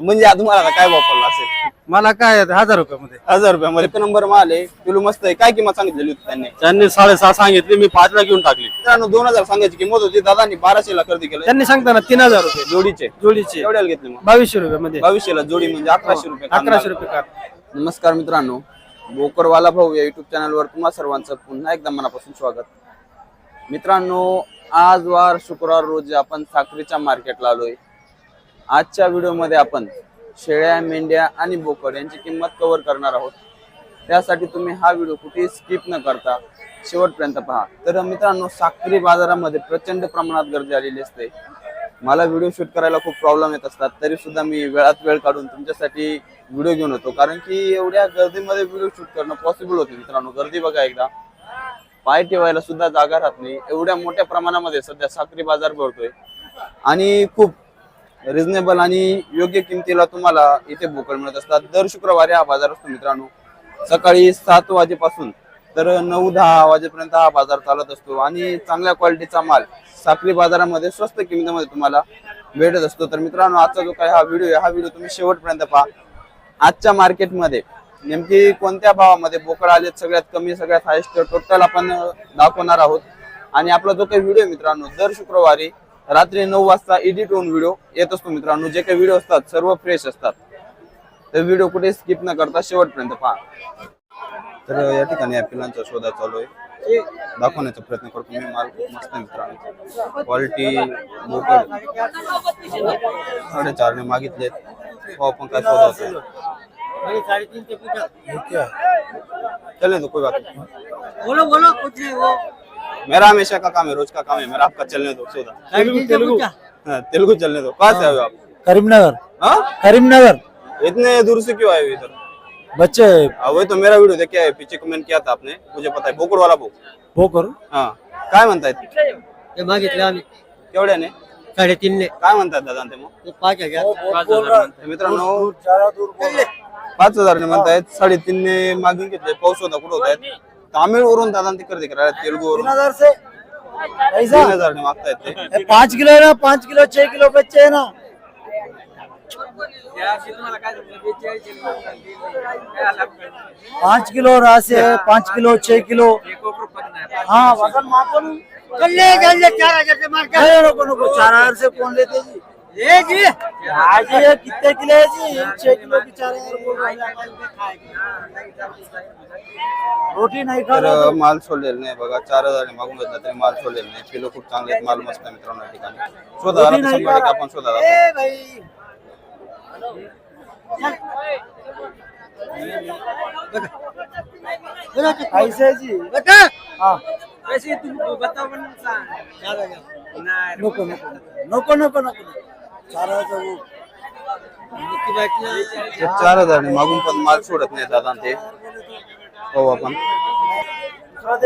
म्हणजे आता तुम्हाला काय वापरला असेल? मला काय आहे, हजार रुपयामध्ये. हजार रुपयामध्ये. एक नंबर माल आहे. पिलू मस्त आहे. काय किंमत सांगितलेली होती त्यांनी? त्यांनी साडेसहा सांगितले मी पाचला घेऊन टाकली. मित्रांनो दोन हजार सांगायची किंमत होती. दादांनी बाराशेला खरेदी केलं. त्यांनी सांगताना तीन हजार रुपये. जोडीचे. जोडीचे. एवढ्याला घेतले मग. बावीसशे रुपयामध्ये. बावीसशेला जोडी म्हणजे अकराशे रुपये. अकराशे रुपये कार नमस्कार मित्रांनो. बोकरवाला भाऊ या युट्यूब चॅनलवर तुम्हा सर्वांचं पुन्हा एकदा मनापासून स्वागत. मित्रांनो आज वार शुक्रवार रोजी आपण साखरेच्या मार्केटला आलोय. आजच्या व्हिडिओमध्ये आपण शेळ्या मेंढ्या आणि बोकड यांची किंमत कव्हर करणार आहोत. त्यासाठी तुम्ही हा व्हिडिओ कुठेही स्किप न करता शेवटपर्यंत पहा. तर मित्रांनो साखरी बाजारामध्ये प्रचंड प्रमाणात गर्दी आलेली असते. मला व्हिडिओ शूट करायला खूप प्रॉब्लेम येत असतात. तरी सुद्धा मी वेळात वेळ काढून तुमच्यासाठी व्हिडिओ घेऊन होतो कारण की एवढ्या गर्दीमध्ये व्हिडिओ शूट करणं पॉसिबल होते मित्रांनो. गर्दी बघा एकदा. पाय ठेवायला सुद्धा जागा राहत नाही. एवढ्या मोठ्या प्रमाणामध्ये सध्या साखरी बाजार भरतोय. आणि खूप रिझनेबल आणि योग्य किमतीला तुम्हाला इथे बोकड मिळत असतात. दर शुक्रवारी हा बाजार असतो मित्रांनो. सकाळी सात वाजेपासून तर नऊ दहा वाजेपर्यंत हा बाजार चालत असतो आणि चांगल्या क्वालिटीचा माल साखरी बाजारामध्ये स्वस्त किमतीमध्ये तुम्हाला भेटत असतो. तर मित्रांनो आजचा जो काय हा व्हिडिओ आहे हा व्हिडिओ तुम्ही शेवटपर्यंत पहा. आजच्या मार्केटमध्ये नेमकी कोणत्या भावामध्ये बोकड आलेत सगळ्यात कमी सगळ्यात हायस्ट टोटल आपण दाखवणार आहोत. आणि आपला जो काही व्हिडिओ मित्रांनो दर शुक्रवारी रात्री नऊ वाजता एडिट होऊन व्हिडिओ येत असतो मित्रांनो. जे काही व्हिडिओ असतात सर्व फ्रेश असतात. तर व्हिडिओ कुठे स्किप न करता शेवटपर्यंत पहा. तर या ठिकाणी या पिलांचा शोधा चालू आहे. दाखवण्याचा प्रयत्न करतो मी. माल खूप मस्त मित्रांनो. क्वालिटी बोकड साडेचारने मागितलेत हो आपण काय शोधा होतो चले तो कोई बात नहीं. बोलो बोलो कुछ नहीं वो. मेरा हमेशा का काम है रोज का काम है मेरा आपका चलने दो सौदा तेलुगु तेलुगु। हाँ, तेलुगु चलने दो। कहाँ से आए हो आप? करीमनगर। हाँ? करीमनगर। इतने दूर से क्यों आए हो इधर? बच्चे। हाँ, वही तो मेरा वीडियो देख पीछे कमेंट किया था आपने मुझे पता है बोकुड वाला भोकर हा। काय म्हणतायत ते मागितले आम्ही. केवढ्याने साडेतीनने काय म्हणतात दादा ते मग? ते पाच हजार. तर मित्रांनो पाच हजारने म्हणतायत साडेतीनने मागून घेतले पाऊस होता कुठं होत आहेत तामिळ वरून दादा खरेदी करायला तेलुगू वरून हज़ार से? तीन हजारने मागतायत ते ये पाँच किलो है ना? पाँच किलो छह किलो बच्चे है ना? पाँच किलो राशि है पाँच किलो छह किलो। हाँ वज़न मापो ना। चल ले चल ले चार हज़ार से मार के। नको नको चार हज़ार से कौन लेते जी? ये जी। आज ये कितने किलो है जी? छह किलो की चार हज़ार बोल हैं। रोटी नहीं खा रहे तर माल सोडलेला नाही बघा चार हजारने मागून घेतला तरी माल सोडलेला नाही किलो खूप चांगले आहेत माल मस्त आहे मित्रांनो या ठिकाणी शोधा जरा शंभर टक्के आपण शोधा दाखवू. ए भाई। ऐसे जी। बता हाँ। वैसे तुम बताओ नको नको नको नको नको। चार हज़ार वो ते चार मागून पण माल सोडत नाही दादा ते. हो आपण.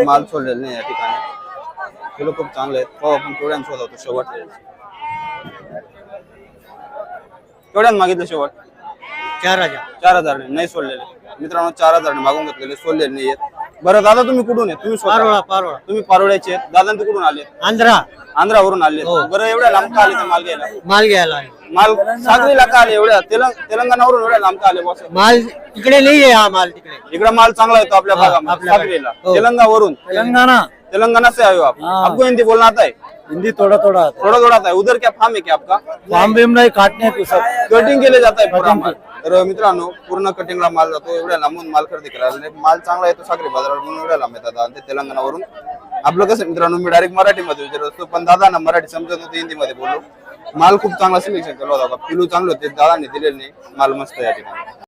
माल सोडलेला नाही या ठिकाणी. किलो खूप चांगले आहेत. हो आपण शोधवतो शेवट. केवढ्यानं मागितलं शेवट? चार हज़ार. चार हजारने नाही सोडलेले. मित्रांनो चार हजारने मागून घेतलेले सोडलेले नाही आहेत. बरं दादा तुम्ही कुठून आहेत? तुम्ही स्वतः- पारोळा पारोळा. तुम्ही आहेत. दादा ते कुठून आले? आंध्रा. आंध्रावरून आले. बरं एवढ्या लांब का आले ते माल घ्यायला? माल घ्यायला आहे. माल सागरीला का आले एवढ्या? तेलंग तेलंगणावरून एवढ्या लांब का आले बॉस माल तिकडे नाही आहे हा माल तिकडे. इकडे माल चांगला येतो आपल्या भागामध्ये. सागरीला. हो. तेलंगावरून तेलंगाना तेलंगाना से आए हो आप. हाँ। आपको हिंदी बोलना आता है हिंदी थोड़ा थोड़ा आता. थोड़ा थोड़ा आता है उधर क्या फार्म है क्या आपका? फार्म बीम नहीं काटने को सब. कटिंग केले जात आहे पूर्ण माल तर मित्रांनो पूर्ण कटिंगला माल जातो. एवढ्या लांबून माल खरेदी करायला. माल चांगला येतो सागरी बाजारात म्हणून एवढ्या लांब येतात. आणि ते तेलंगणावरून. आपलं कसं मित्रांनो मी डायरेक्ट मराठीमध्ये विचारत असतो. पण दादा मराठी समजत होते हिंदीमध्ये बोललो. माल खूप चांगला सिलेक्शन केला होता. पिलू चांगले होते दादांनी दिलेले नाही. माल मस्त आहे या ठिकाणी.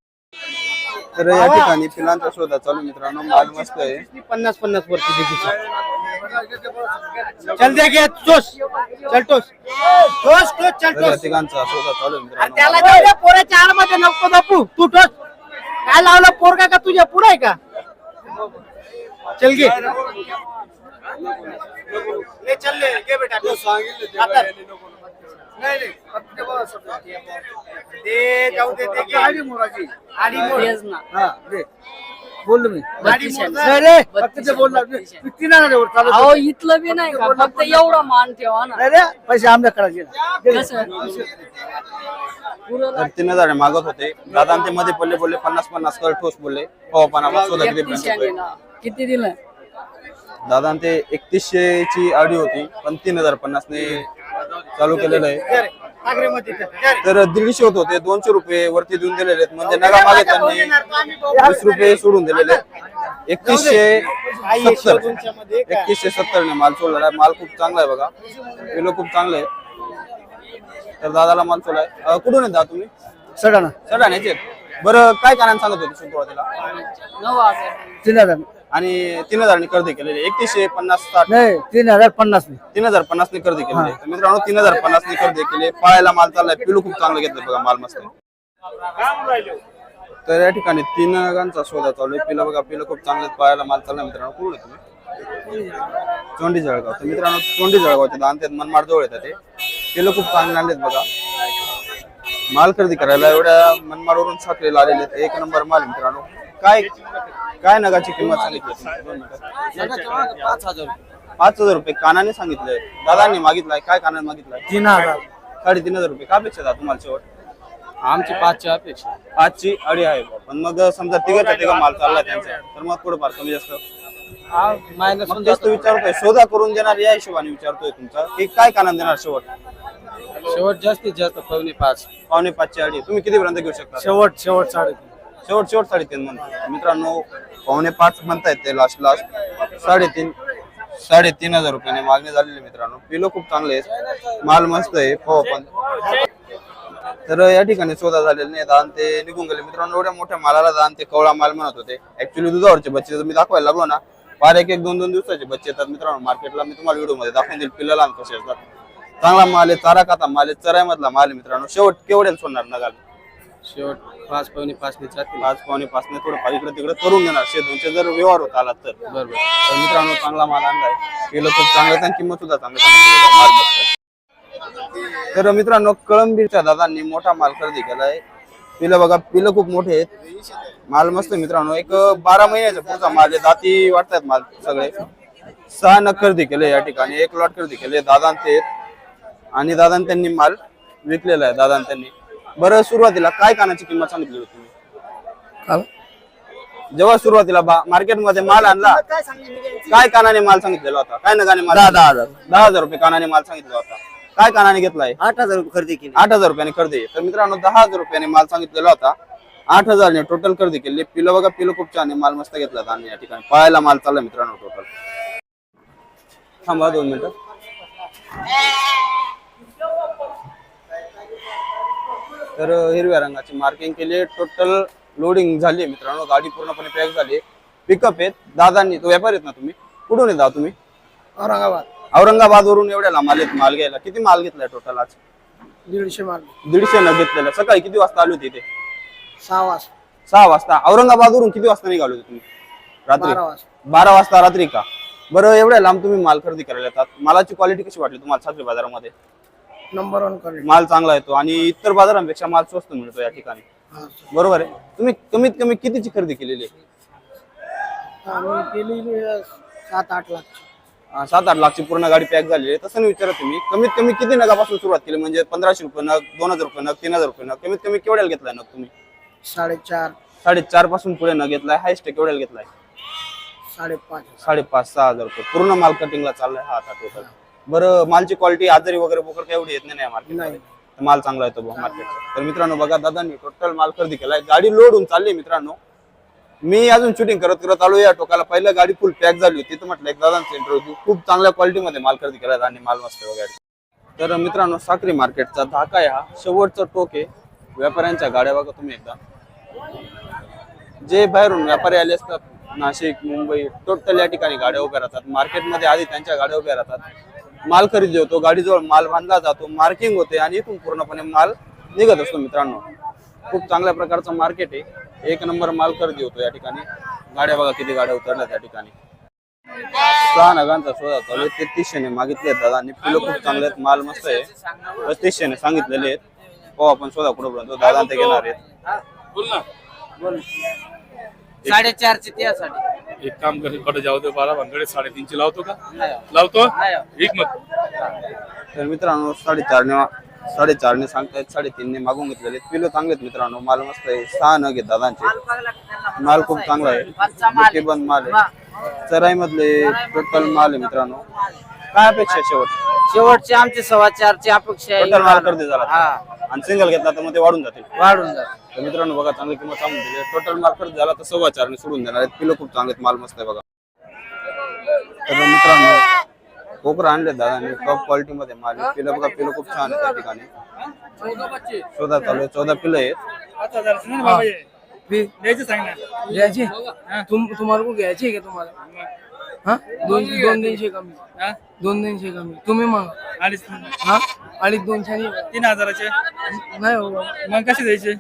तर या ठिकाणी पिलांचा शोधा चालू मित्रांनो. माल मस्त आहे. पन्नास पन्नास वरती देखील. चल देखिए टोस चल टोस. टोस टोस चल तर या टोस. ठिकाणचा शोधा चालू मित्रांनो. त्याला जाऊ दे पोराच्या आडमध्ये नको दापू तू टोस. काय लावलं पोरगा का तुझ्या पुढे आहे का? चल घे. ले चल ले घे बेटा हातात. नाही. नाही दे जाऊ दे दे घे. आडी मोराची. आडी मोर. हा दे. बोललो मी बत्तीसशे. नाही रे फक्त बत्तीसशे. ते बोलला मी तीन हजारावर चालू अहो इथलं बी नाही का? फक्त एवढा मान ठेवा ना. नाही रे पैसे आमच्या करायचे कसं? पुरं तर तीन हजार मागत होते. दादा आणि ते मध्ये पडले बोलले पन्नास पन्नास कर ठोस बोलले. हो पण एकतीसशे? ना. किती दिलं? दादा आणि ते एकतीसशे ची आडी होती पण तीन हजार पन्नास ने चालू केलेलं आहे. तर दीडशे होत होते दोनशे रुपये वरती देऊन दिलेले आहेत. म्हणजे नगा मागे त्यांनी वीस रुपये सोडून दिलेले आहेत. एकतीसशे सत्तर. एकतीसशे सत्तर ने माल सोडलेला आहे. माल खूप चांगला आहे बघा. किलो खूप चांगले आहे. तर दादाला माल सोडलाय. कुठून येत दादा तुम्ही? सडाना सडाण्याचे. बरं काय कारण सांगत होते सुरुवातीला? नऊ हजार. तीन हजार. आणि तीन हजारनी खरेदी केलेली एकतीसशे पन्नास साठ नाही तीन हजार पन्नास नाही तीन हजार पन्नास ने खरेदी केलेली आहे. तर मित्रांनो तीन हजार पन्नास ने खरेदी केली पाळायला माल चाललाय. पिलू खूप चांगलं घेतलं बघा माल मस्त आहे. तर या ठिकाणी तीन नगांचा शोधा चालू आहे. पिलं बघा पिलं खूप चांगलं. पाळायला माल चाललाय मित्रांनो. कुठून आहे तुम्ही? चोंडी जळगाव. तर मित्रांनो चोंडी जळगावचे दान ते मनमाड जवळ येतात ते. पिलं खूप चांगले आणलेत बघा. माल खरेदी करायला एवढ्या मनमाडवरून साखरेला आलेले आहेत. एक नंबर माल आहे मित्रांनो. काय काय नगाची किंमत सांगितली? तुम्ही? दोन मिनिटं. पाच हजार पाच हजार रुपये कानाने सांगितलंय. दादांनी मागितलाय. काय कानाने मागितलाय? तीन हजार. साडेतीन हजार रुपये. का अपेक्षा आहे तुम्हाला शेवट? आमची पाचच्या अपेक्षा पाचची अडी आहे. बुवा. पण मग समजा तिघाचा तिघा माल चाललाय त्यांचा तर मग थोडंफार कमी जास्त. मायनस मग तेच तो विचारतोय. शोधा करून देणार या हिशोबाने विचारतोय तुमचा. की काय कानाने देणार शेवट? शेवट जास्तीत जास्त पावणे पाच. पावणे पाचची अडी. तुम्ही किती पर्यंत घेऊ शकता? शेवट शेवट साडेतीन. शेवट शेवट साडेतीन म्हणतात. मित्रांनो पावणे पाच म्हणतायत ते लास्ट लास्ट साडेतीन साडेतीन हजार रुपयाने मागणी झालेली मित्रांनो. पिलो खूप चांगले आहेत. माल मस्त आहे हो पण. तर या ठिकाणी शोधा झालेले नाही दान ते निघून गेले. मित्रांनो एवढ्या मोठ्या मालाला दान ते कवळा माल म्हणत होते. ऍक्च्युली दुधावरचे बच्चे मी दाखवायला लागलो ना. फार एक एक दोन दोन दिवसाचे बच्चे येतात मित्रांनो. मार्केटला मी तुम्हाला व्हिडिओमध्ये दाखवून देईल पिल्ला लहान कसे असतात. चांगला माल आहे चारा खाता माल आहे चरायमधला माल मित्रांनो. शेवट केवढ्याला सोडणार नगाल? शेवट पाच पावणे पाच ने जातील. पाच पावणे पाच ने थोडं इकडे तिकडे करून देणार शे दोनशे जर व्यवहार होत आला तर. बरोबर. तर मित्रांनो चांगला माल आणलाय. किलो खूप चांगला आणि किंमत सुद्धा चांगली. तर मित्रांनो कळंबीरच्या दादांनी मोठा माल खरेदी केलाय. पिलं बघा पिलं खूप मोठे आहेत. माल मस्त मित्रांनो. एक बारा महिन्याचा पुढचा माल आहे. दाती वाटतात माल सगळे. सहा नग खरेदी केले या ठिकाणी. एक लॉट खरेदी केले. दादा ते आणि दादा त्यांनी माल विकलेला आहे. दादा त्यांनी. बरं सुरुवातीला काय कानाची किंमत सांगितली होती? जेव्हा सुरुवातीला मार्केटमध्ये माल आणला काय कानाने माल सांगितलेला होता? काय नगाने माल दहा दहा हजार. दहा हजार रुपये कानाने माल सांगितला होता. काय कानाने घेतलाय? आठ हजार रुपये खरेदी केली. आठ हजार रुपयाने खरेदी. तर मित्रांनो दहा हजार रुपयाने माल सांगितलेला होता. आठ हजारने टोटल खरेदी केली. पिलं बघा पिलं खूप छान आहे. माल मस्त घेतला आणि या ठिकाणी. पाहायला माल चालला मित्रांनो टोटल थांबा दोन मिनिटं. तर हिरव्या रंगाची मार्किंग केली. टोटल लोडिंग झाली मित्रांनो. गाडी पूर्णपणे पॅक झाली पिकअप आहेत. दादांनी तो व्यापारी आहेत ना तुम्ही? कुठून येता तुम्ही? औरंगाबाद. औरंगाबाद वरून एवढ्या लांब आलेत माल घ्यायला. किती माल घेतलाय टोटल आज? दीडशे माल. दीडशे न घेतलेला. सकाळी किती वाजता आली होती इथे? सहा वाजता. सहा वाजता. औरंगाबाद वरून किती वाजता निघाले होते तुम्ही? रात्री? बारा वाजता. बारा वाजता रात्री का? बरं एवढ्या लांब तुम्ही माल खरेदी करायला येतात. मालाची क्वालिटी कशी वाटली तुम्हाला साखरी बाजारामध्ये? नंबर वन क्वालिटी माल चांगला येतो आणि इतर बाजारांपेक्षा माल स्वस्त मिळतो या ठिकाणी. बरोबर आहे. तुम्ही कमीत कमी कितीची खरेदी केलेली आहे? आम्ही केली सात आठ लाख. अं, सात आठ लाखची पूर्ण गाडी पॅक झालेली आहे. तसं नाही विचारत तुम्ही. कमीत कमी किती नगापासून सुरुवात केली? म्हणजे पंधराशे रुपये नग दोन हजार रुपये नग तीन हजार रुपये नग. कमीत कमी केवढ्याला घेतलाय नग तुम्ही? साडेचार. साडेचारपासून पुढे न घेतलाय. हायस्ट केवढ्याला घेतलाय? साडेपाच. साडेपाच सहा हजार रुपये. पूर्ण माल कटिंगला चाललाय हा आता टोटल बरं मालची क्वालिटी आजारी वगैरे काही एवढी येत नाही मार्केट नाही. माल चांगला येतो मार्केटचा तर मित्रांनो बघा दादांनी टोटल माल खरेदी केलाय. गाडी लोड होऊन चालली मित्रांनो. मी अजून शूटिंग करत करत आलो या टोकाला. पहिलं गाडी फुल पॅक झाली होती. तर म्हटलं एक दादांचा इंटरव्ह्यू खूप चांगल्या क्वालिटीमध्ये माल खरेदी केला आणि माल मस्त वगैरे. तर मित्रांनो साखरी मार्केटचा धाका हा. शेवटचा टोक आहे. व्यापाऱ्यांच्या गाड्या बघा तुम्ही एकदा. जे बाहेरून व्यापारी आले असतात नाशिक मुंबई टोटल या ठिकाणी गाड्या उभ्या राहतात. मार्केटमध्ये आधी त्यांच्या गाड्या उभ्या राहतात. माल खरेदी होतो गाडीजवळ माल बांधला जातो मार्किंग होते आणि इथून पूर्णपणे माल निघत असतो मित्रांनो. खूप चांगल्या प्रकारचं मार्केट आहे. एक नंबर माल खरेदी होतो या ठिकाणी. गाड्या बघा किती गाड्या उतरल्या त्या ठिकाणी. सहा नगांचा शोधा चालू आहे. तेहतीसशेने मागितले आहेत दादा. आणि पिलो खूप चांगले आहेत. माल मस्त आहे. पस्तीसशेने सांगितलेले आहेत. हो आपण शोधा कुठं दादा ते घेणार आहेत. साडेचारशे त्यासाठी एक काम कर कडे जाऊ दे बारा भानगडे साडेतीनशे लावतो का? लावतो? एक मग. तर मित्रांनो साडेचारने साडेचारने सांगतायत साडेतीनने मागून घेतलेले पिलो चांगले आहेत मित्रांनो माल मस्त आहे. सहा नग आहेत दादांचे. माल खूप चांगला आहे. बंद माल आहे. चराई मधले टोटल माल आहे मित्रांनो. काय अपेक्षा आहे शेवट शेवटचे आमचे सव्वा चारची अपेक्षा टोटल माल करते झाला. हा. आणि सिंगल घेतला तर मग ते वाढून जातील. वाढून जात तर मित्रांनो बघा चांगली किंमत सांगून दिली. टोटल माल खर्च झाला तर सव्वा चारने सोडून देणार आहेत. किलो खूप चांगले आहेत, माल मस्त आहे बघा. तर मित्रांनो कोकरा आणले दादाने. टॉप क्वालिटी मध्ये माल आहे. पिलं बघा पिलं खूप छान आहे त्या ठिकाणी. चौदा चालू आहे. चौदा पिलं आहेत. घ्यायची तुम तुम्हाला घ्यायची आहे का तुम्हाला? हा? दोन दोन तीनशे कमी. दोन तीनशे कमी. तुम्ही मग? हा? अडीच दोनशे आणि तीन हजाराचे? नाही हो. बाबा. मग कसे द्यायचे?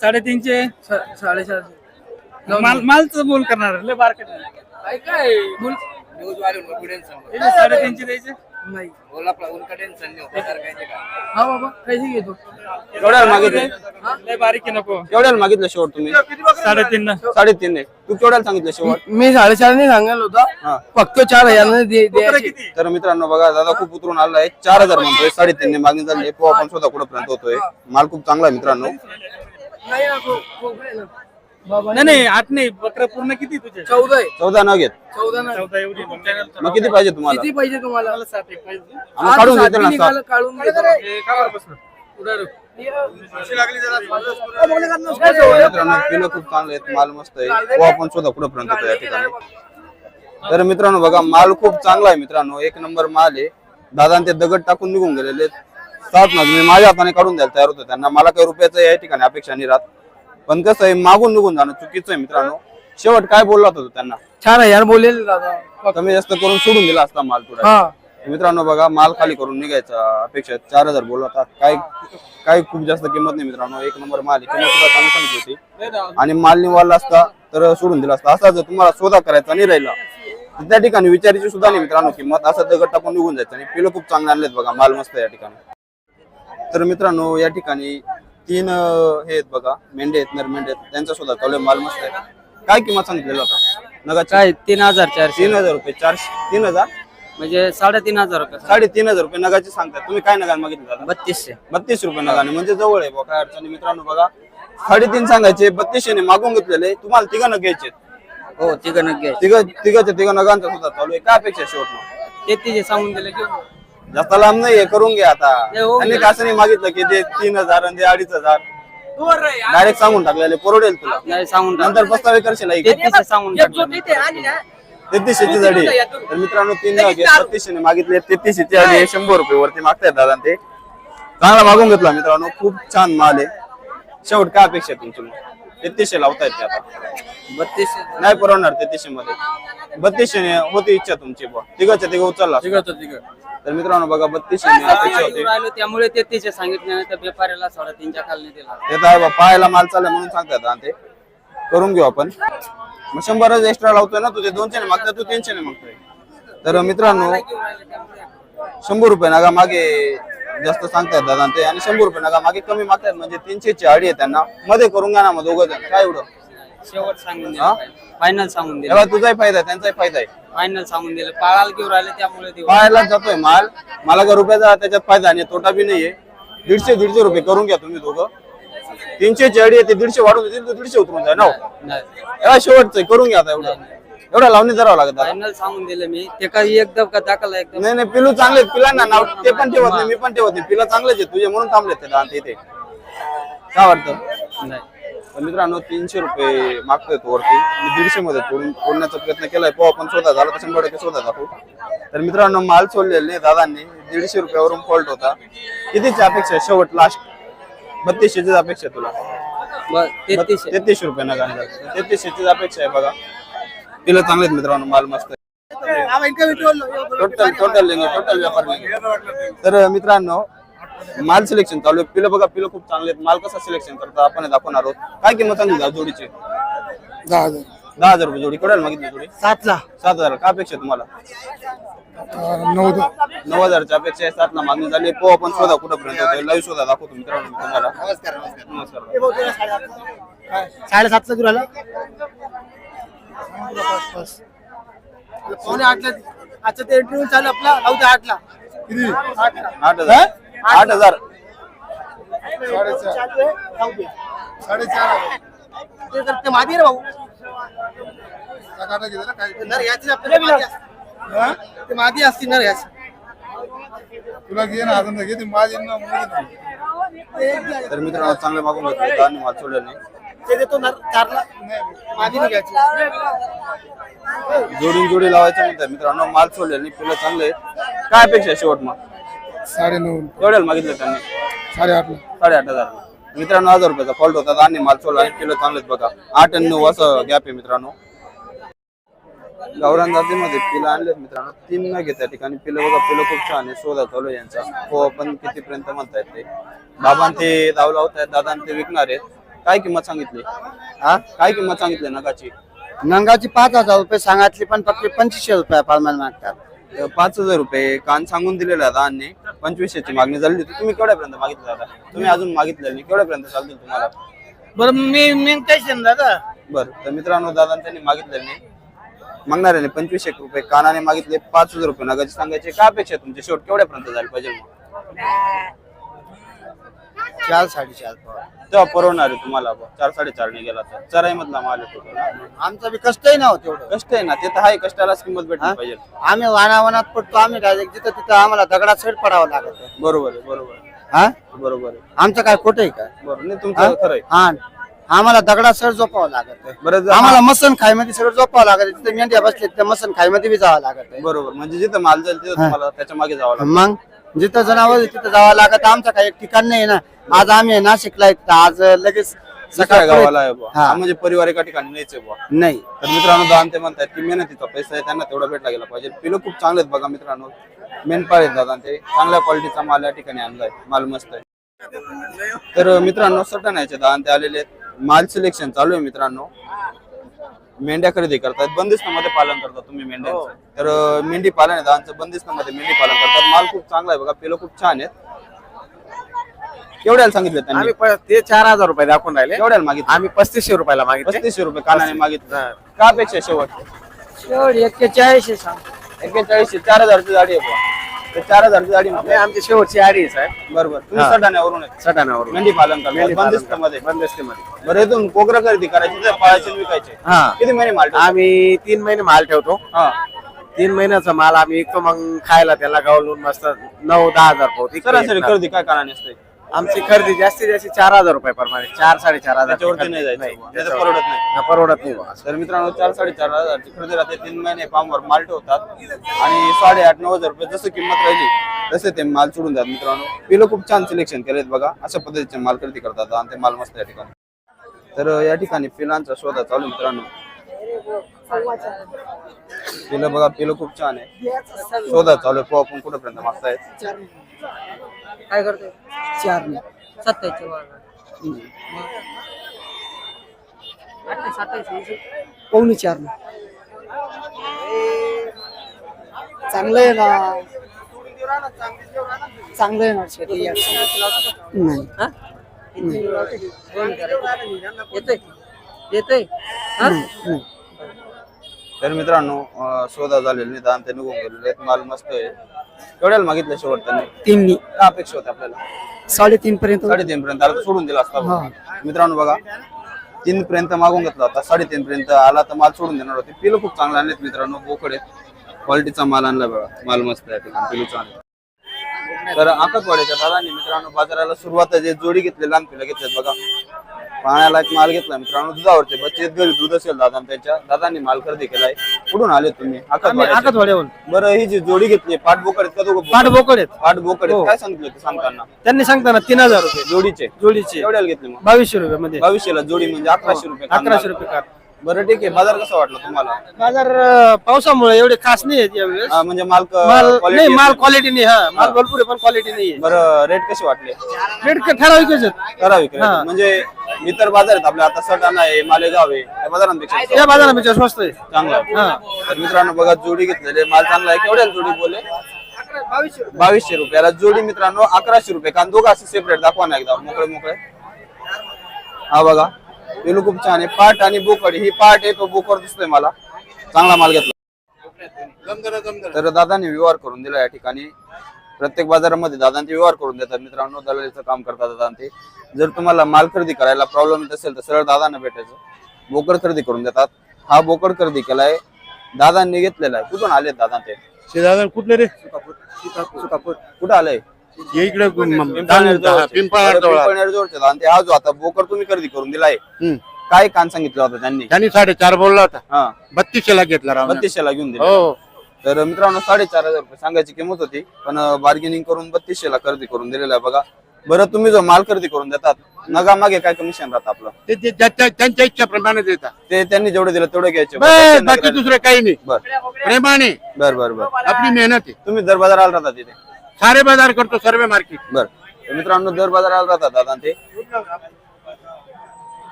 साडेतीनशे? सा- साडेचारशे. जाऊन माल मालच बोल करणार. लय बारकेट काय काय बोल. साडेतीनशे द्यायचे? नाही. हा बाबा कैसे घेतो केवढ्याला मागितले? लय बारीक आहे नको. केवढ्याला मागितलं शेवट तुम्ही? साडेतीन ना. साडेतीन तू केवढ्याला सांगितलं शेवट? मी साडेचार नाही सांगायला हा. होता फक्त चार हजार द्यायची. तर मित्रांनो बघा दादा खूप उतरून आला आहे. चार हजार म्हणतोय साडेतीन ने मागणी झाली आहे. पोहा पण स्वतः कुठं पर्यंत होतोय? माल खूप चांगला आहे मित्रांनो. नाही ना, खो- खोबरं आहे ना. नाही नाही आठ नाही बकरा पूर्ण किती तुझे? चौदा आहे. चौदा न घेत. चौदा नाही चौदा एवढी मग. किती पाहिजे तुम्हाला? किती पाहिजे तुम्हाला? सात एक पाहिजे. काढून आज ना सात. काढून देतो. मित्रांनो किलो खूप चांगले आहेत माल मस्त आहे. पोहा पण स्वतः कुठं पर्यंत होतो या ठिकाणी. तर मित्रांनो बघा माल खूप चांगला आहे मित्रांनो. एक नंबर माल आहे. दादा ते दगड टाकून निघून गेलेले आहेत. सात नग. मी माझ्या हाताने काढून द्यायला तयार होतो. त्यांना मला काही रुपयाचं या ठिकाणी अपेक्षा नाही राहत. पण कसं आहे मागून निघून जाणं चुकीचं आहे मित्रांनो. शेवट काय बोलला होता तू त्यांना? चार हजार बोललेले दादा. कमी जास्त करून सोडून दिला असता माल तुला हा. मित्रांनो बघा माल खाली करून निघायचा. अपेक्षा चार हजार बोलला होता. काय काय खूप जास्त किंमत नाही मित्रांनो. एक नंबर माल आहे. किंमत सुद्धा चांगली सांगितली होती. आणि माल निवाला असता तर सोडून दिला असता. असा जर तुम्हाला शोधा करायचा नाही राहिला तर त्या ठिकाणी विचारायची सुद्धा नाही मित्रांनो किंमत. असं दगड टाकून निघून जायचं. आणि पिलं खूप चांगले आणलेत बघा माल मस्त आहे या ठिकाणी. तर मित्रांनो या ठिकाणी तीन अं, हे आहेत बघा मेंढे आहेत नर मेंढे आहेत. त्यांचा सुद्धा आहे, माल मस्त आहे. काय किंमत सांगितलेला होता नगा काय तीन हजार चारशे. तीन हजार रुपये चारशे. तीन हजार? म्हणजे साडेतीन हजार रुपये साडेतीन हजार रुपये नगाचे सांगतात तुम्ही काय नगाने मागितले दादा? बत्तीसशे. बत्तीस रुपये नगाने. म्हणजे जवळ आहे बुवा, काय अडचणी मित्रांनो बघा साडेतीन सांगायचे बत्तीसशे मागून घेतलेले. तुम्हाला तिघ नग घ्यायचे हो तिघ नक्की तिघ तिघाच्या तिघ नगांचा सुद्धा चालू आहे. काय अपेक्षा शेवट तेहतीसशे सांगून दिले की जास्त लांब नाहीये करून घ्या आता. नाही, हो, त्यांनी असं नाही मागितलं की ते तीन हजार आणि ते अडीच हजार? डायरेक्ट सांगून टाकलेले परवडेल तुला. नाही सांगून टाक. नंतर पस्तावे करशील ऐक. तेहतीसशे सांगून टाकले. तेहतीसशेची जडी तर मित्रांनो तीन बत्तीसशे मागितले. तेहतीसशेची आहे शंभर रुपये वरती मागतायत दादा ते. चांगला मागून घेतला मित्रांनो खूप छान माल आहे. शेवट काय अपेक्षा आहे तुमची? तेहतीसशे लावतायत ते आता. बत्तीसशे. नाही परवडणार तेहतीसशे मध्ये बत्तीसशे होती इच्छा तुमची बुवा. तिघाच्या तिघ उचलला असता. तर मित्रांनो बघा बत्तीसशे अपेक्षा होती. राहिलो त्यामुळे तेहतीसशे सांगितले नाही तर व्यापाऱ्याला खाली दिला. ते तर आहे बा, पायाला माल चालला म्हणून सांगतात ते. करून घेऊ आपण. मग शंभरच एक्स्ट्रा लावतोय ना तू ते दोनशे ने मागतोय तू तीनशे ने मागतोय. तर मित्रांनो शंभर रुपये नागा मागे जास्त सांगतायत दादा ते आणि शंभर रुपये नागा मागे कमी मागतायत म्हणजे तीनशे ची आडी आहे त्यांना. मध्ये करून घ्या ना मग दोघं जण. काय एवढं? शेवट सांगून हा? दिलं फायनल सांगून दिलं. तेव्हा तुझाही फायदा आहे त्यांचाही फायदा आहे. फायनल सांगून दिलं. पाळाला घेऊन राहिले त्यामुळे ते पायाला जातोय माल. मला का रुपयाचा त्याच्यात फायदा आणि तोटा बी नाहीये. दीडशे दीडशे रुपये करून घ्या तुम्ही दोघं. तीनशे ची अडी आहे ते दीडशे वाढून देतील तर दीडशे उतरून जाय ना हो. नाही. एवढा शेवटचं आहे, करून घ्या आता एवढं. एवढा लावणी धरावं लागत आता. फायनल सांगून दिलं मी. ते काही एकदम का दाखल एकदम नाही नाही पिलू चांगले आहेत. पिलांना नाव ते पण ठेवत नाही मी पण ठेवत नाही. पिला चांगलेच आहेत. तुझे म्हणून थांबलेत ते दादा इथे. काय वाटतं? नाही. तर मित्रांनो तीनशे रुपये मागतोय तो वरती. मी दीडशे मध्ये तोडण्याचा प्रयत्न केलाय. पोहा पण स्वतः झाला तर शंभर टक्के स्वतः दाखवू. तर मित्रांनो माल सोडलेले नाही दादांनी दीडशे रुपयावरून फॉल्ट होता. कितीची अपेक्षा आहे? शेवट लास्ट बत्तीसशेचीच अपेक्षा आहे तुला? तेहतीसशे. रुपये नका तेहतीसशेचीच अपेक्षा आहे बघा. तिला चांगले मित्रांनो माल मस्त टोटल टोटल टोटल व्यापार तर मित्रांनो माल सिलेक्शन चालू आहे. पिलं बघा पिलं खूप चांगले आहेत. माल कसा सिलेक्शन करता आपण हे दाखवणार आहोत. काय किंमत सांगितली आज जोडीची? दहा हजार. दहा हजार रुपये जोडी. केवढ्याला मागितली जोडी? सातला. सात हजार. काय अपेक्षा आहे तुम्हाला? नऊ नऊ हजारच्या अपेक्षा आहे. सातला मागणी झाली पोहा पण शोधा कुठंपर्यंत होते लाईव्ह शोधा दाखवतो मित्रांनो मी तुम्हाला. नमस्कार नमस्कार. किलो आला पावणे आठला आजचं ते इंटरव्ह्यू चालू आपला. नऊ आठला. आठ हजार आठ हजार. ते तर ते मादी रे भाऊ नर याची आपल्याला मादी ते मादी असती नर याच तुला घे ना अजून घे ती माझी तर मित्रांनो चांगले मागून घेतले. दादांनी माल सोडलं नाही. ते देतो नर चारला मादी नाही घ्यायची जोडी जोडी लावायचं म्हणतात मित्रांनो माल सोडले नाही. फुलं चांगले काय अपेक्षा शेवट मग साडे नऊ एवढ्याला मागितलं त्यांनी? साडेआठला. साडेआठ हजार. मित्रांनो हजार रुपयाचा फॉल्ट होता. आणि माल सोडला आणि किलो चांगलेच बघा. आठ आणि नऊ असं गॅप आहे मित्रांनो. गावरान जातीमध्ये पिलं आणलेत मित्रांनो. तीन न घेत त्या ठिकाणी पिलं. बघा पिलं खूप छान आहे. शोधा चालू आहे यांचा. हो पण कितीपर्यंत म्हणतायत ते? बाबां ते दाव लावतायत दादा ते विकणार आहेत. काय किंमत सांगितली? हा? काय किंमत सांगितली नगाची? नंगाची पाच हजार रुपये सांगितली पण फक्त पंचवीसशे रुपये प्रमाण मागतात. तर पाच हजार रुपये कान सांगून दिलेला दादांनी पंचवीसशेची मागणी झाली होती. तुम्ही केवढ्यापर्यंत मागितलं दादा? तुम्ही अजून मागितलं नाही. केवढ्यापर्यंत चालतील तुम्हाला? बरं मी मी काय दादा. बरं तर मित्रांनो दादा त्यांनी मागितलं नाही. मागणाऱ्याने पंचवीस एक रुपये कानाने मागितले. पाच हजार रुपये नगाचे सांगायचे. काय अपेक्षा आहे तुमची? शेवट केवढ्यापर्यंत झाली पाहिजे मग? चार साडेचार तेव्हा परवडणार आहे तुम्हाला बुवा. चार साडेचारने गेला तर. चराई मधला माल total. आमचा बी कष्टही नव्हतं तेवढं. कष्ट आहे ना. ते तर आहे कष्टालाच किंमत भेटली पाहिजे. आम्ही वानावनात पडतो आम्ही डायरेक्ट जिथं तिथं आम्हाला दगडात सेट पडावं लागत. आहे. बरोबर आहे बरोबर आहे. हा? बरोबर आहे. आमचं काय खोटं आहे का? बरोबर. नाही तुमचं खरं आहे. हा. आम्हाला दगडात सर झोपावं लागत. आहे बरं जर- आम्हाला मसन खायमध्ये सगळं झोपावं लागत. आहे तिथे मेंढ्या बसले त्या मसन खायमध्ये बी जावं लागत. आहे बरोबर. म्हणजे जिथं माल जाईल तिथं तुम्हाला त्याच्यामागे जावं लागतं. मग जिथं जनावर आहे तिथं जावं लागत. आमचं काही एक ठिकाण नाही ना. आज आम्ही नाशिकला तर आज लगेच सकाळ गावाला आहे बुवा. हा. हा म्हणजे परिवार एका ठिकाणी नाहीच आहे बुवा. नाही. तर मित्रांनो दान ते म्हणतात की मेहनतीचा पैसा आहे त्यांना तेवढा भेटला गेला पाहिजे. पिलं खूप चांगले आहेत बघा मित्रांनो. मेनपाळ आहेत दादा ते. चांगल्या क्वालिटीचा माल या ठिकाणी आणलाय. माल मस्त आहे. तर मित्रांनो सटन याचे दान ते आलेले आहेत. माल सिलेक्शन चालू आहे मित्रांनो. मेंढ्या खरेदी करतात. बंदिस्तामध्ये पालन करतात तुम्ही मेंढ्यांचं. तर अं, मेंढी पालन आहे दादांचं बंदिस्तामध्ये मेंढी पालन करतात. माल खूप चांगला आहे बघा. पिलं खूप छान आहेत. केवढ्याला सांगितलं त्यांनी. आम्ही प- ते चार हजार रुपये दाखवून राहिले. केवढ्याला मागितलं. आम्ही पस्तीसशे रुपयाला मागितले. पस्तीसशे रुपये कानाने मागितलं. का अपेक्षा आहे शेवट शेवट एक्केचाळीसशे सांग. एक्केचाळीसशे चार हजारची गाडी आहे बुवा. चार हजारची गाडी म्हटलं आमची शेवटची आडी आहे साहेब. बरोबर. तुम्ही हा. सटाण्यावरून आहेत. सटाण्यावरून. मेंढी पालन पालन बंदिस्तामध्ये. बंदिस्तीमध्ये. बरं इथून कोकरा खरेदी करायची तर पाळायचे विकायचे. हा. किती महिने माल? आम्ही तीन महिने माल ठेवतो. हा. तीन महिन्याचा माल आम्ही विकतो मग खायला त्याला गावलून मस्त नऊ दहा हजार पोहोच सरासरी खरेदी काय कानाने असते? आमची खरेदी जास्तीत जास्त चार हजार रुपये प्रमाणे चार साडेचार हजार त्याच्यावरती नाही जायचं. परवडत नाही. नाही, परवडत नाही बुवा. तर मित्रांनो चार साडेचार हजारची खरेदी राहते. तीन महिने फार्मवर माल ठेवतात. आणि साडेआठ नऊ हजार रुपये जसं किंमत राहिली तसे ते माल सोडून द्या मित्रांनो. पिलं खूप छान सिलेक्शन केलेत बघा. अशा पद्धतीचे माल खरेदी करतात आणि ते माल मस्त या ठिकाणी. तर या ठिकाणी पिलांचा शोधा चालू आहे मित्रांनो. पिलं बघा पिलं खूप छान आहे. शोधा चालू आहे. पोहा पण कुठेपर्यंत मागतायत. काय करतोय? चार सत्तावीसचे सत्तावीस पावणे चार चांगलं आहे ना. चांगलं आहे ना शेती नाही. येतोय? येतोय? तर मित्रांनो अं, शोधा झालेले निदान ते निघून गेलेले आहेत. माल मस्त आहे. एवढ्याला मागितलं शेवट त्यांनी तीन काय अपेक्षा होते आपल्याला? साडेतीन पर्यंत साडेतीन पर्यंत आला तर सोडून दिला असता. मित्रांनो बघा तीन पर्यंत मागून घेतला होता. साडेतीन पर्यंत आला तर माल सोडून देणार होते. पिलं खूप चांगले आणलेत मित्रांनो. बोकडे क्वालिटीचा माल आणला बघा. माल मस्त आहे. ठिकाणी पिलू आहे. तर आकाशवाडीच्या दादांनी मित्रांनो बाजाराला सुरुवात जे जोडी घेतले लहान पिलं घेतलेत बघा. पाण्याला एक माल घेतला. मित्रांनो दुधावरचे बच्चे घरी दूध असेल दादा त्यांच्या. दादांनी माल खरेदी केलाय कुठून आले तुम्ही? बरं ही जी जोडी घेतली पाठ बोकड आहेत का दोघं? पाठ बोकड आहेत. पाठ बोकड आहेत. हो. काय सांगितलं ते सांगताना? त्यांनी सांगताना तीन हजार रुपये. जोडीचे. जोडीचे. एवढ्याला घेतले मग? बावीसशे रुपये मध्ये बावीसशेला जोडी म्हणजे अकराशे रुपये कांदा. अकराशे रुपये काट बरं ठीक आहे. बाजार कसा वाटला तुम्हाला? बाजार अं, पावसामुळे एवढे खास नाही आहेत यावेळेस. हा, म्हणजे माल क- माल quality नाही माल. क्वालिटी नाही हा. माल भरपूर आहे पण क्वालिटी नाही बरं रेट कसे वाटले? रेट ठराविकच आहेत. ठराविक rate. म्हणजे इतर बाजार आहेत आपल्या आता सटाणा आहे मालेगाव आहे त्या बाजारांपेक्षा. या बाजारापेक्षा स्वस्त आहे. चांगला आहे. हा. तर मित्रांनो बघा जोडी घेतलेले माल चांगला आहे. केवढ्याला जोडी बोले बावीसशे रुपयाला जोडी मित्रांनो अकराशे रुपये. कारण दोघं असे सेपरेट दाखवा ना एकदा. मोकळे मोकळे. हा बघा. पेलू खूप छान आहे. पाट आणि बोकड ही पाट आहे तो बोकड दिसतोय मला. चांगला माल घेतला. तर दादाने व्यवहार करून दिला या ठिकाणी. प्रत्येक बाजारामध्ये दादांचे व्यवहार करून देतात. मित्रांनो दलालीचं काम करतात दादा ते जर तुम्हाला माल खरेदी करायला प्रॉब्लेम येत असेल तर सरळ दादांना भेटायचं. बोकड खरेदी करून देतात. हा बोकड खरेदी केलाय. दादांनी घेतलेला आहे. कुठून आले दादा ते शेजारी कुठले रे? कुठं आलंय? इकडे. आणि ते हा जो आता बोकड तुम्ही खरेदी करून दिलाय. काय कान सांगितलं होतं त्यांनी? त्यांनी साडेचार बोलला होता. हा. बत्तीसशे ला घेतला राव बत्तीसशे ला घेऊन दिले. हो. तर मित्रांनो साडेचार हजार रुपये सांगायची किंमत होती. पण बार्गेनिंग करून बत्तीसशे ला खरेदी करून दिलेला आहे बघा. बरं तुम्ही जो माल खरेदी करून देतात नगा मागे काय कमिशन राहतं आपलं? ते ते ज्याच्या- त्यांच्या इच्छेप्रमाणे देतात. ते त्यांनी जेवढे दिलं तेवढे घ्यायचे. बस बाकी दुसरं काही नाही. बर. प्रेमाने. बर बर बर. आपली मेहनत आहे. तुम्ही दर बाजाराला राहतात तिथे. सारे बाजार करतो सर्व मार्केट. बर. तर मित्रांनो दर बाजाराला राहतात दादा ते.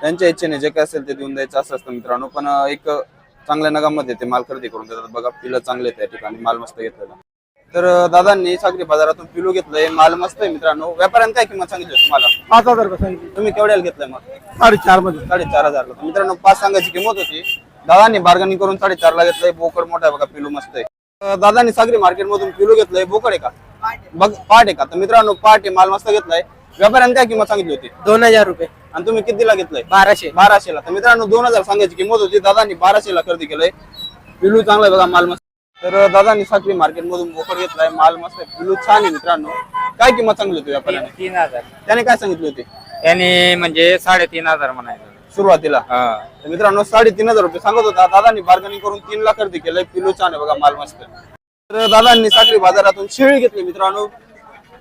त्यांच्या इच्छेने जे काय असेल ते देऊन द्यायचं असं असतं मित्रांनो. पण अं, एक चांगल्या नगामध्ये ते माल खरेदी करून देतात. बघा पिलं चांगले आहेत त्या ठिकाणी. माल मस्त घेतलेला. तर अं, दादांनी सागरी बाजारातून पिलू घेतलंय. माल मस्त आहे मित्रांनो. व्यापाऱ्यांनी काय किंमत सांगितली तुम्हाला? पाच हजार रुपये सांगितले. तुम्ही केवढ्याला घेतलंय मग? साडेचारमध्ये साडेचार हजार मित्रांनो पाच सांगायची किंमत होती. दादांनी बार्गनिंग करून साडेचार ला घेतलंय. बोकड मोठा आहे बघा पिलू मस्त आहे. दादांनी सागरी मार्केट मधून पिलू घेतलंय बोकड का? बघ आहे का? तर मित्रांनो आहे माल मस्त घेतलाय. व्यापाऱ्यांनी काय किंमत सांगितली होती? दोन हजार रुपये. आणि तुम्ही कितीला घेतलंय? बाराशे. बाराशे ला तर मित्रांनो दोन हजार सांगायची किंमत होती. दादांनी बाराशे ला खरेदी केलंय. पिलू चांगला आहे बघा माल मस्त. तर दादांनी साखरी मार्केट मधून बोकड घेतलाय माल मस्त आहे. पिलू छान आहे मित्रांनो. काय किंमत सांगितली होती व्यापाऱ्याने? तीन हजार. त्याने काय सांगितली होती? त्यांनी म्हणजे साडेतीन हजार म्हणायचं. सुरुवातीला. तर मित्रांनो साडेतीन हजार रुपये सांगत होता. दादांनी बार्गनिंग करून तीन लाख खरेदी केलंय. पिलू छान आहे बघा माल मस्त. तर दादांनी साखरी बाजारातून शेळी घेतली मित्रांनो.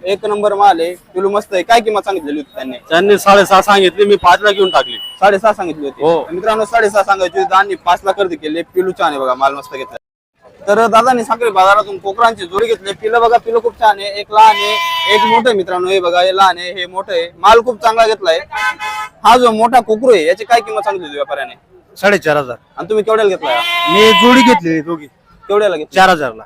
एक नंबर माल आहे. पिलू मस्त आहे. काय किंमत सांगितलेली होती त्यांनी? त्यांनी साडेसहा सांगितले मी पाचला घेऊन टाकली. साडेसहा सांगितली होती. हो. तर मित्रांनो साडेसहा सांगायची होती. दादांनी पाच लाख खरेदी केली. पिलू छान आहे बघा माल मस्त घेतला तर दादांनी साखरी बाजारातून कोकरांची जोडी घेतली. पिलं बघा पिलं खूप छान आहे. एक लहान आहे एक मोठं आहे मित्रांनो. हे बघा हे लहान आहे हे मोठं आहे. माल खूप चांगला घेतलाय. हा जो मोठा कोकरू आहे याची काय किंमत सांगितली होती व्यापाऱ्याने? साडेचार हजार. आणि तुम्ही केवढ्याला घेतलाय? मी जोडी घेतली दोघी. केवढ्याला घेतली? चार हजारला.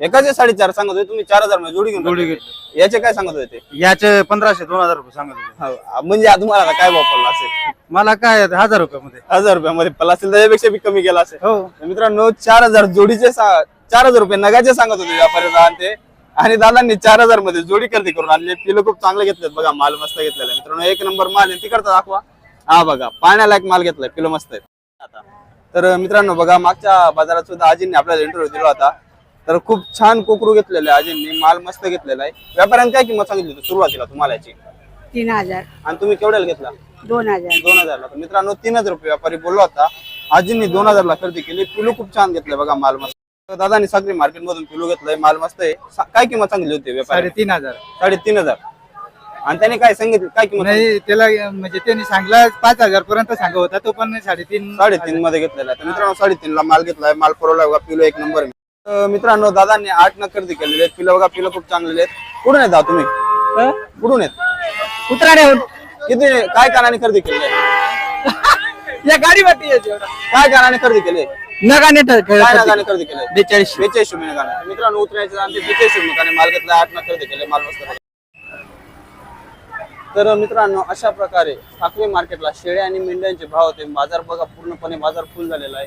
एकाचे साडेचार सांगत होते तुम्ही चार हजारमध्ये जोडी घेऊन जोडी टाकली. याचे काय सांगत होते? याचे पंधराशे दोन हजार रुपये सांगत होते. हो, म्हणजे आता तुम्हाला आता काय वापरला असेल? मला काय हजार रुपयामध्ये. हजार रुपयामध्ये पला असेल त्याच्यापेक्षा बी कमी गेला असेल. हो. तर मित्रांनो चार हजार जोडीचे सा- चार हजार रुपये नगाचे सांगत होते व्यापारी दादा ते. आणि दादांनी चार हजारमध्ये जोडी खरेदी करून आणले. पिलं खूप चांगले घेतलेत बघा माल मस्त घेतलेला आहे. मित्रांनो एक नंबर माल आहे तिकडचा दाखवा. हा बघा पाण्यालायक माल घेतलाय पिलं मस्त आहे. आता. तर मित्रांनो बघा मागच्या बाजारात सुद्धा आजींनी आपल्याला इंटरव्ह्यू दिला होता. तर खूप छान कोकरू घेतलेले आहे आजींनी माल मस्त घेतलेला आहे. व्यापाऱ्यांनी काय किंमत सांगितली होती सुरुवातीला तुम्हाला याची? तीन हजार. आणि तुम्ही केवढ्याला घेतला? दोन हजार. दोन हजारला. तर मित्रांनो तीन हजार रुपये व्यापारी बोललो होता. आजींनी दोन हजारला खरेदी केली. पिलू खूप छान घेतलंय बघा माल मस्त. दादानी साखरी मार्केट मधून पिलू घेतलंय माल मस्त आहे. सा- काय किंमत सांगितली होती व्यापारी साडेतीन हजार. साडेतीन हजार. आणि त्याने काय सांगितलं काय किंमत? नाही त्याला म्हणजे त्यांनी सांगला पाच हजार पर्यंत सांगत होता तो पण साडेतीन साडेतीन मध्ये घेतलेला आहे. तर मित्रांनो साडेतीन ला माल घेतलाय. माल पुरवला बघा पिलो एक नंबर. मित्रांनो दादांनी आठ न खरेदी केलेले आहेत. पिलं बघा पिलं खूप चांगलेले आहेत. कुठून येत आहात तुम्ही? कुठून येत उतराड्याहून. किती? काय कारणाने खरेदी केले या गाडी वाटी काय कारणाने खरेदी केले? नगाने काय नगाने खरेदी केले? बेचाळीस बेचाळीस रुपये मित्रांनो उतरायचे आणि बेचाळीस रुपये माल घेतला आठ न खरेदी केले. तर मित्रांनो अशा प्रकारे साखरे मार्केटला शेळ्या आणि मेंढ्यांचे भाव होते. बाजार बघा पूर्णपणे बाजार फुल झालेला आहे.